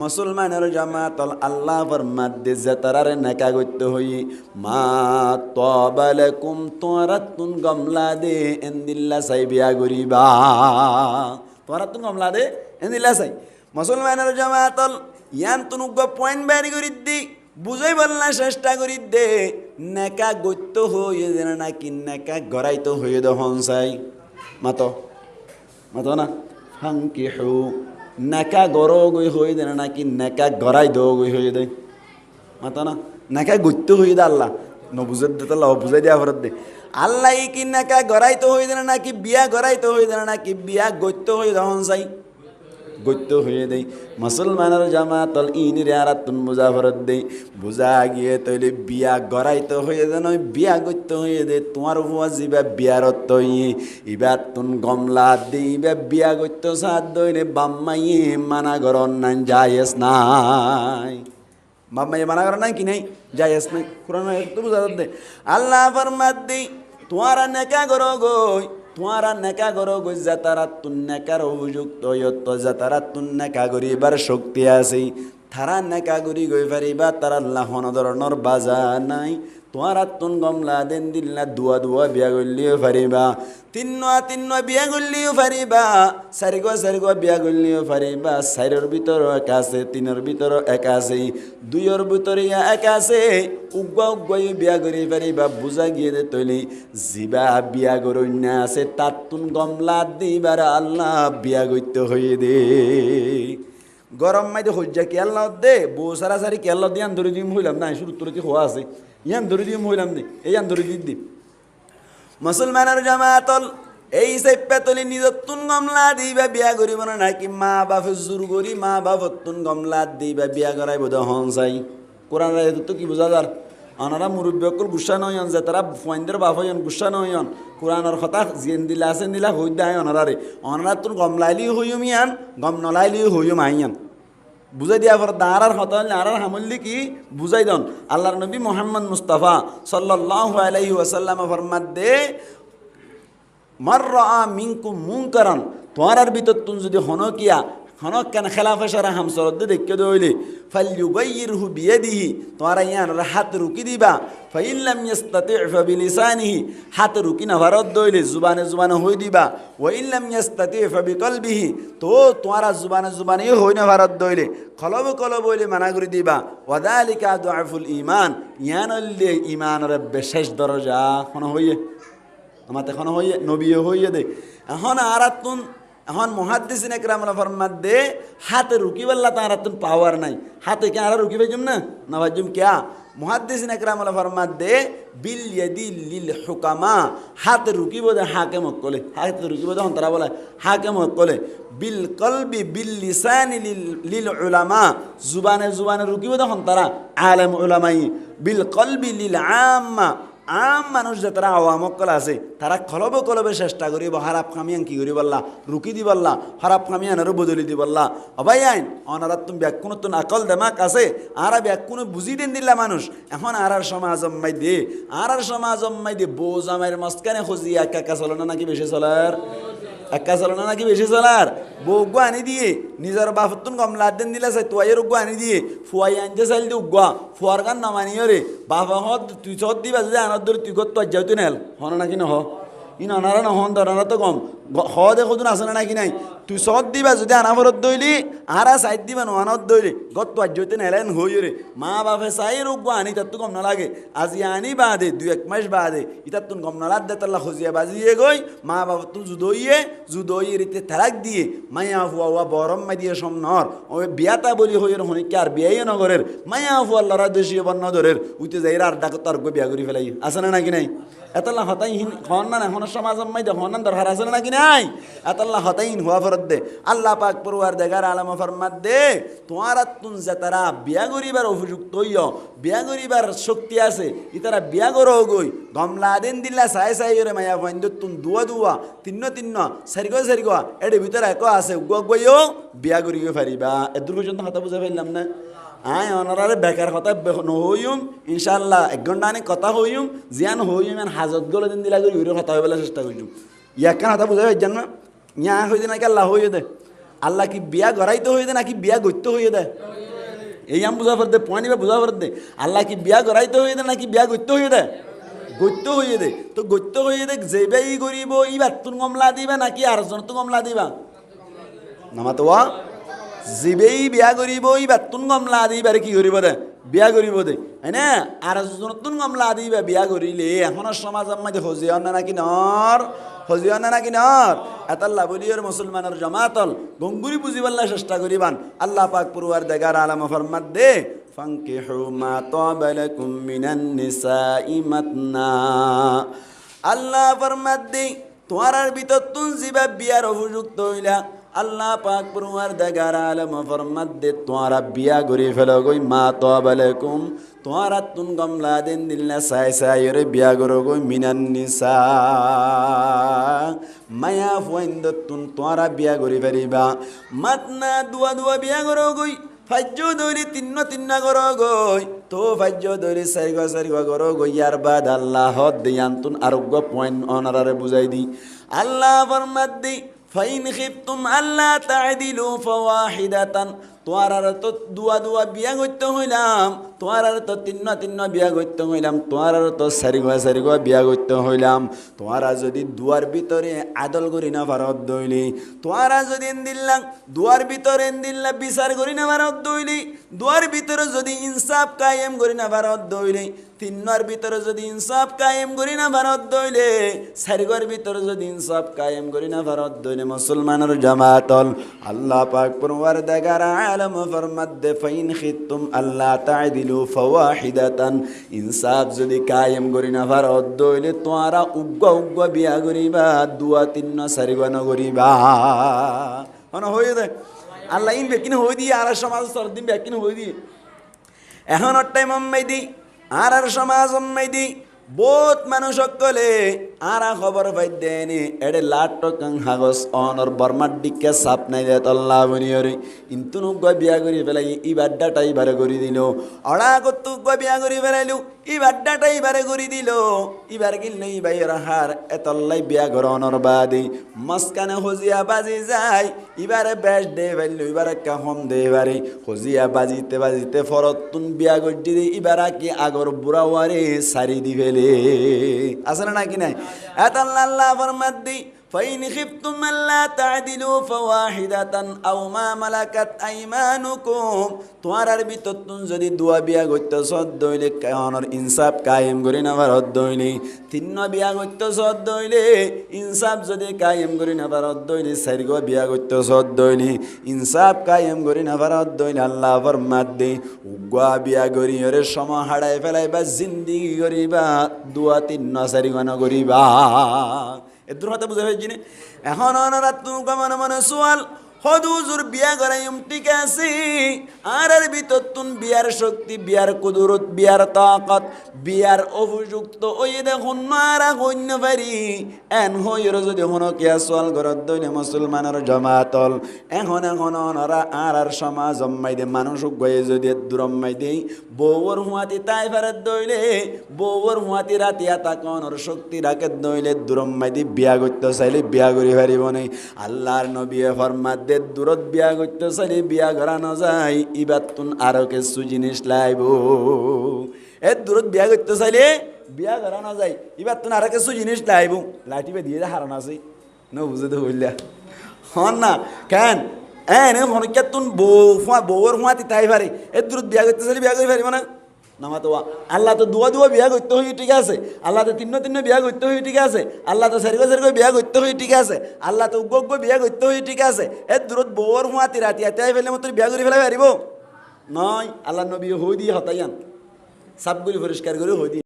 মুসলমানের জামাতল আল্লাহ ফরমাদ্দে জাতারারে নেকা করতে হই। মা তবালাকুম তোরাতুন গমলা দে, এন্দিল্লা সাই বিয়া গরিবা তোরাতুন গমলা দে, এন্দিল্লা সাই। মুসলমানের জামাতল, ইয়ান তুনু গ পয়েন্ট বাইরি করি দি বুঝাই বললা চেষ্টা করি দে নেকা গত্য হয়ে যেন নাকি নেকা গড়াইতো হয়ে দহন চাই মাতো মাতো না। হাঙ্কি হু নেকা গর গই হয়ে দেয় নাকি নেকা গড়াই দো গই হয়ে দেয় মাতা না, নেকা গুত্ত হয়ে দে আল্লাহ। নবুজের দে তাল্লাহ বুঝাই দেওয়া ফেরত দে। আল্লাহ কি নেকা গড়াইতো হয়ে দেয় নাকি বিয়া গড়াইতো হয়ে দেয় নাকি বিয়া গত্য হয়ে দহন চাই। গত্য হয়ে দেই। মুসলমানের জামাতল ইনিরে আর তুন বুঝা ফরত দেই। বুঝা গিয়ে তৈলে বিয়া গড়াইতে হয়ে দে নয় বিয়া গত্য হয়ে দে তোমার হুয়া যিবা বিয়ারত তৈ ইবা তুন গমলা দি ইবা বিয়া গত্য সাত দইরে বাম্মাই মানা গরন নাই যায়স নাই। বাম্মাই মানা গরন নাই কি নাই? যায়স নাই। কোরআন বুঝা দে আল্লাহ ফরমাত দেই, তোমারা নেকা গরো গই তোমারা নেকা গরো গুজা, তারা তুন নেকার অভিযুক্ত যা যাতারা তুন নেকা গরিবার শক্তি আছে তারা নেকা গরি গই পারিবা তারা লাহন ধরনের বাজা নাই। তোমার তুন গমলা, দেন দিল্লা দুয়া দুয়া বিয়া করলিও পারিবা। তিন্ন তিন্ন বিয়া করলিও পারিবা চারিগ চারিগ বিয়া করলিও পারিবা। চারির ভিতর এক আছে তিনের ভিতর এক আছে দুইয়ের ভিতরে এক আছে। উগ্বা উগ্বাই বিয়া করি পারিবা বুঝা গিয়ে দে তৈলি জিবা বিয়া করন্য আছে তাত তুন গমলা দিবার আল্লাহ বিয়া করতে হয়ে দে। গরম মাইতে হজ্জা কেল্লা দে, বউ সারা সারি কেয়াল দিয়ে আন্দোলি দিম হইলাম। না শুরু তোর কি হওয়া আছে? ইয়ান ধরে দিম হইলাম দে, এই আন ধরে দিম মুসলমানের জামাতল এই সাইপ্যাতলি তলি নিজতুন গমলা দিবা বিয়া করিব না, নাকি মা বাপে জোর করি, মা বাপতুন গমলা দিবা বিয়া করাই বোধ হন চাই কোরআন তো কি বোঝা যার? অনারা মুরব্বী অকল গুসা নয়ন যে তারা ফয়েন্দের বাপ হইন গুসা নয়ন। কোরআনের কথা জিন দিলা আছে দিলা হই দেয় অনারারে অনারা তোর গম লাইলি হইম ইয়ান, গম নলাইলি হইম আইয়ান। বুঝাই দিয়া পর দাঁড়ার হত আড়ার হামল্লি কি? বুঝাই দন। আল্লাহর নবী মোহাম্মদ মুস্তাফা সাল্লাল্লাহু আলাইহি ওয়াসাল্লাম ফরমাত দে মার মিঙ্কু মুঙ্কারান তোমার ভিতর তুমি যদি হনকিয়া হনক কেন খেলাফে সারা হামসরদ্দে দেখে দইলে ফাল্যুগাইয়ির হু বিয়ে দিহি তোমারা ইয়ান হাত রুকি দিবা ফাইল্লাম ইয়াস্তাতি ফাবিলিসানিহি হাত রুকি না ভারত দইলে জুবানে জুবানে হই দিবা ওয়াইল্লাম ইয়াস্তাতি ফাবিকলবিহি তো তোমারা জুবানে জুবানে হই না ভারত দইলে কলব কলব হইলে মানা করে দিবা ওয়াদালিকা দুআফুল ইমান ইয়ান হইলে ইমানের বিশেষ দরজা কোন হইয়ে আমার এখন হইয়ে নবীও হইয়ে দে এখন তুন এখন ফরমাত দে, হাতে রুকি বললা তার তুন পাওয়ার নাই। হাতে কে আর রুকি ভাইজুম না? না ভাইজুম ক্যা একরামলা ফরমাত দে, বিল লিল হুকামা, হাতে রুকি বোধে হাকে মক্কলে। হাতে রুকি বোধে হন্তরা বলে, হাকে মক্কলে। বিল কলবি বিল লিসানি লিল উলামা, জুবানে জুবানে রুকি বোধে হন্তরা আলেম উলামাই, বিল কলবি লিল আম্মা আম মানুষ যে তারা আওয়ামকল আছে, তারা কলবে কলবে চেষ্টা করিব, হারাপ খামিয়ান কি করি বললা? রুকি দি বললা, হারাপ কামিয়ান আরও বদলি দি বললা। অবাই আইন অনারা তুমি ব্যাকুণ তো আকল দেমাক আছে, আর ব্যাকুণ বুঝি দিন দিলা মানুষ। এখন আর আর সমাজ অম্মাই দে আর আর সমাজ অম্মাই দে বউ জামাইয়ের মস্কানে খুঁজিয়া একা চলো না নাকি বেশি চলার? একা না নাকি বেশি চলার? বউ গো আনি দিয়ে, নিজের বাপতুন কম লাদ দিন দিলে চাই, তোয়াইয়ের উগ্গ আনি দিয়ে, ফুয়াই আনছে চাইল দি উগ্গ, ফুয়ার গান নামানিও রে। বাবা হত, তুই চত দিবা যদি আনার ধরে তুই কত যাও তুই নেল। হন নাকি নহ? ইন অনারা নহন ধরানা তো কম হ দেখো তুন আসে নাকি নাই তুই চত দিবা যদি আনা ফরত দইলি, আরা সাইড দিবা নোয়ানত দইলি। গত তো আজ্যতে নেলেন হই রে। মা বাপে চাই রোগ আনি তার তো কম নালাগে। আজি আনি বাদে, দুই এক মাস বাদে। ইতার তুন কম নালাদ দে, তাল্লা খজিয়া বাজিয়ে গই মা বাবা তুন জুদইয়ে জুদইয়ে রীতে তারাক দিয়ে, মায়া ফুয়া ওয়া বরম মাই দিয়ে সমনর ও বিয়াতা বলি হইয়ের হনিকে আর বিয়াই নগরের মায়া লড়া দেশীয় বর্ণ ধরের উইতে যাই আর ডাক তার গো বিয়া করি ফেলাই আছে না নাকি নাই? এতলা হতাইহীন হন না এখন সমাজ মাই দে হন দরকার আছে না নাকি নাই? এতলা হতাইন হওয়া ফরত দে। আল্লাহ পাক পড়ুয়ার দেগার আলম ফরমাত দে, তোমার তুন যে তারা বিয়া করিবার উপযুক্ত হইয় বিয়া করিবার শক্তি আছে ইতারা বিয়া করো গই। গমলা দিন দিলা সাই সাই রে মায়া ফাইন্দ তুন দুয়া দুয়া, তিন্ন তিন্ন, সারিগ সারিগ এর ভিতরে এক আছে গুয়া গইও বিয়া করিব পারিবা। এদূর পর্যন্ত কথা বুঝা পাইলাম না। আয় অনারারে বেকার কথা নহইম ইনশাল্লাহ এক ঘণ্টা আনি কথা হইম জিয়ান হইম এন হাজত গলে দিন দিলা করে কথা হইবেলা চেষ্টা কৰিম ইয়াক কথা বুঝাই জান? না ইয়া হই দিন আল্লাহ হই দে। আল্লাহ কি বিয়া গড়াইতে হয়ে দে নাকি বিয়া গইতে হয়ে দেয় এই আম বুঝা দে পয়েন্ট বা বুঝা দে আল্লাহ কি বিয়া গড়াইতে হয়ে দে নাকি বিয়া গইতে হয়ে দে? গত্য হয়ে দে। তো গত্য হয়ে দে, যে বেই করিব ই বাতুন গমলা দিবা নাকি আর জন তো গমলা দিবা? নামাতো জিবেই বিয়া করিব ই বাতুন গমলা দিবারে কি করিব দে? বিয়া করিব দে। হয় আর নতুন গমলা দিবা বিয়া করিলে এখনের সমাজের মধ্যে হজিয়া না নাকি নর হজিয়া না নাকি নর এতাল্লা বলিয়র মুসলমানের জমাতল গঙ্গুরি বুঝিবাল্লা চেষ্টা করিবান আল্লাহ পাক পুরুয়ার দেগার আলম ফরমাত দে ফাঙ্কিহু মা তাবা লাকুম মিনান নিসাই মাতনা। আল্লাহ ফরমাত দে তোমার ভিতর তুন জিবা বিয়ার উপযুক্ত হইলা আল্লাহ পাক পুরুয়ার দেগার আলম ফরমাত দে তোমারা বিয়া গরি ফেলো গই, মা তাবা লাকুম তোমারা তুন গমলা দিন দিল্লা সাই সাই রে বিয়া গরো গই, মিনান নিসা। মায়া ফুয়াইন্দ তুন তোমারা বিয়া গরি ফেরিবা। মাতনা দুয়া দুয়া বিয়া গরো গই ফাজ্য ধরি তিন্ন তিন্না গরো গই। তো ফাজ্য ধরি চারিগ চারিগ গরো ইয়ার বাদ আল্লাহ দিয়ান তুন আরোগ্য পয়েন্ট অনারারে বুঝাই দি। আল্লাহ ফরমাত দি ফাইন খিফতুম আল্লাহ তা'দিলু ফাওয়াহিদাতান তোমার আর তো দুয়া দুয়া বিয়া করতে হইলাম তোমার আর তো তিন্ন তিন্ন বিয়া করতে হইলাম তোমার আর তো চারি ঘর বিয়া করতে হইলাম। তোমার আর যদি দুয়ার ভিতরে আদল করি না ভারত দইলি তোমার আর যদি দিল্লাম দুয়ার ভিতরে দিল্লা বিচার করি না ভারত দইলি, দুয়ার ভিতরে যদি ইনসাফ কায়েম করি না ভারত দইলি, তিন্নর ভিতরে যদি ইনসাফ কায়েম করি না ভারত দইলে চারিগর ভিতরে যদি ইনসাফ কায়েম করি না ভারত দইলে, মুসলমানের জামাতল। আল্লাহ পাক পরওয়ার দেগার আলম ফরমাত দে ফাইন খিতুম আল্লাহ তা'দিলু ফাওয়াহিদাতান। ইনসাফ যদি কায়েম করি না ভারত দইলে তোয়ারা উগ্র উগ্র বিয়া করিবা, দুয়া তিন্ন চারিগ করিবা। হন হয়ে দে। আল্লাহ ইন বেকিন হয়ে দিয়ে আর সমাজ সর্দিন বেকিন হয়ে দিয়ে। এখন টাইম মম্মাই দি আর আর সমাজ অম্মাই দি বহুত মানুষ সকলে আর খবর পাই দেয়নি এডে লাট টকাং হাগস অনর বর্মার দিকে সাপ নাই দেয় তল্লা বনিয়রি কিন্তু গয় বিয়া করি পেলাই ই বাড্ডাটাই ইবারে করি দিল। অড়া কত বিয়া করি পেলাইলু ই বাড্ডাটা ইবারে করি দিল। ইবার কিনলে ই বাইর হার, এতল্লাই বিয়া অনর বাদি। মস্কানে হজিয়া বাজি যায় ইবারে বেশ দে ফেলল ইবারে কাহম দে এবারে। হজিয়া বাজিতে বাজিতে ফরত তুন বিয়া গড্ডি দি ইবারা কি আগর বুড়াওয়ারে সারি দি ফেলে। না নাকি নাই? এতাল্লা আল্লাহ ফরমাত দি فإن خفتم ألا تعدلوا فواحدة أو ما ملكت أيمانكم তোমার ভিতর তুন যদি দুয়া বিয়া করতে সদ দইলে কায়নের ইনসাফ কায়েম করি না ভারত দইলে তিন্ন বিয়া করতে সদ দইলে ইনসাফ যদি কায়েম করি না ভারত দইলে চারিগ বিয়া করতে সদ দইলে ইনসাফ কায়েম করি না ভারত দইলে আল্লাহ ফরমাত দে উগুয়া বিয়া করি ওরে সম হাড়াই ফেলাই বা জিন্দিগি করিবা দুয়া তিন্ন চারি গণ করিবা এদুর হাতে বুঝা হয়েছি? এখন অনারা তুমি মনে মনে সোয়াল হদুজুর বিয়া করাইম ঠিক আছে? আর এর ভিতর তুন বিয়ার শক্তি, বিয়ার কুদুরত, বিয়ার তাকত, বিয়ার অভিযুক্ত। ওই দেখুন, মারা কন্য পারি এন হইর যদি হন কিয়া সোয়াল ঘরত দইলে মুসলমানের জমাতল। এখন এখন অনারা আর আর সমাজ জম্মাই দে মানুষ গয়ে যদি দূরম্মাই দেই বউর হুয়াতি তাই ফেরত দইলে, বউর হুয়াতি রাতি আতা কনর শক্তি রাখে দইলে দূরম্মাই দি বিয়া করতে চাইলে বিয়া করি পারিব নাই। আল্লাহর নবিয়ে ফরমাত দে দূরত বিয়া করতে চাইলে বিয়া করা না যায়। ইবার তুন আরও কিছু জিনিস লাইব। এ দূরত বিয়া করতে চাইলে বিয়া করা না যায়। ইবার তুন আরও কিছু জিনিস লাইব। লাইটিবে দিয়ে হারান আছে। ন বুঝে তো বললা হন না, কেন? এ, এন হনকে তুন বউ ফুয়া বউর ফুয়াতি তাই পারে। এ দূরত বিয়া করতে চাইলে বিয়া করে পারিব না। নামা আল্লাহ তো দুয়া দুয়া বিয়া করতে হই ঠিক আছে। আল্লাহ তো তিন্ন তিন্ন বিয়া করতে হই ঠিক আছে। আল্লাহ তো সারিগো সারিগো বিয়া করতে হই ঠিক আছে। আল্লাহ তো উগ্র উগ্র বিয়া করতে হই ঠিক আছে। এ দূরত বর হুঁয়া তিরাতি এতে ফেলে মতো বিয়া করে ফেলে পারিব নয়, আল্লাহ নবী হই দিয়ে হতাইয়ান সাপগুলি পরিষ্কার করে হই দিয়ে